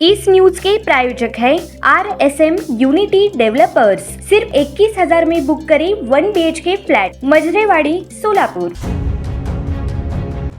इस news के प्रायोजक है R S M unity developers सिर्फ इक्कीस हजार में बुक करें one B H K flat Majrewadi Solapur.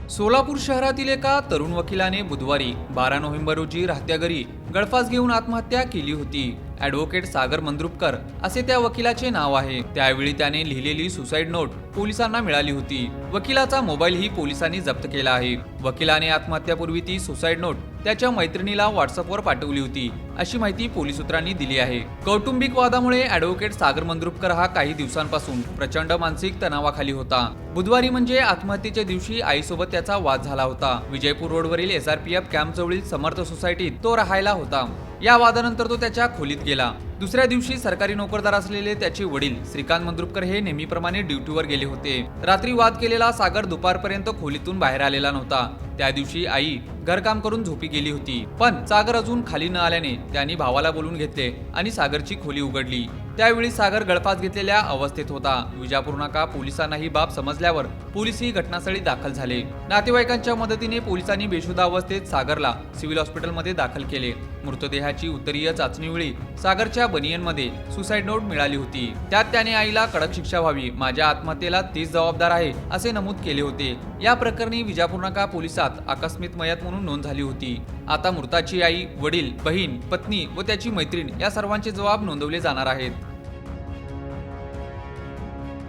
Solapur शहरातील एका तरुण वकिलाने बुधवारी बारा नोव्हेंबर रोजी राहत्या घरी गळफास घेऊन आत्महत्या केली होती. ॲडव्होकेट सागर मंद्रुपकर असे त्या वकिलाचे नाव आहे. त्यावेळी त्याने लिहिलेली सुसाईड नोट पोलिसांना मिळाली होती. वकिलाचा मोबाईलही पोलिसांनी जप्त केला आहे. वकिलाने आत्महत्यापूर्वी ती सुसाईड नोट त्याच्या मैत्रिणीला व्हॉट्सअपवर पाठवली होती. अशी माहिती पोलीस सूत्रांनी दिली आहे. कौटुंबिक वादामुळे ॲडव्होकेट सागर मंद्रुपकर हा काही दिवसांपासून प्रचंड मानसिक तणावाखाली होता. बुधवारी म्हणजे आत्महत्येच्या दिवशी आईसोबत त्याचा वाद झाला होता. विजयपूर रोडवरील एस आर पी एफ कॅम्पजवळील समर्थ सोसायटीत तो राहायला होता. या वादानंतर तो त्याच्या खोलीत गेला. दुसऱ्या दिवशी सरकारी नोकरदार असलेले त्याचे वडील श्रीकांत मंद्रुपकर हे नेहमीप्रमाणे ड्युटीवर गेले होते. रात्री वाद केलेला सागर दुपारपर्यंत खोलीतून बाहेर आलेला नव्हता. त्या दिवशी आई घरकाम करून झोपी गेली होती. पण सागर अजून खाली न आल्याने त्यांनी भावाला बोलून घेतले आणि सागरची खोली उघडली. त्यावेळी सागर गळफास घेतलेल्या अवस्थेत होता. विजापूर नाका पोलिसांना ही बाब समजल्यावर पोलीसही घटनास्थळी दाखल झाले. नातेवाईकांच्या मदतीने पोलिसांनी बेशुद्ध अवस्थेत सागरला सिव्हिल हॉस्पिटलमध्ये दाखल केले. मृतदेहाची उत्तरीय चाचणीवेळी सागरच्या बनियनमध्ये सुसाईड नोट मिळाली होती. त्यात त्याने आईला कडक शिक्षा व्हावी माझ्या आत्महत्येला तीच जबाबदार आहे असे नमूद केले होते. या प्रकरणी विजापूर नाका पोलिसात आकस्मित मयत म्हणून नोंद झाली होती? आता मृताची आई वडील बहीण पत्नी व त्याची मैत्रीण या सर्वांचे जबाब नोंदवले जाणार आहेत.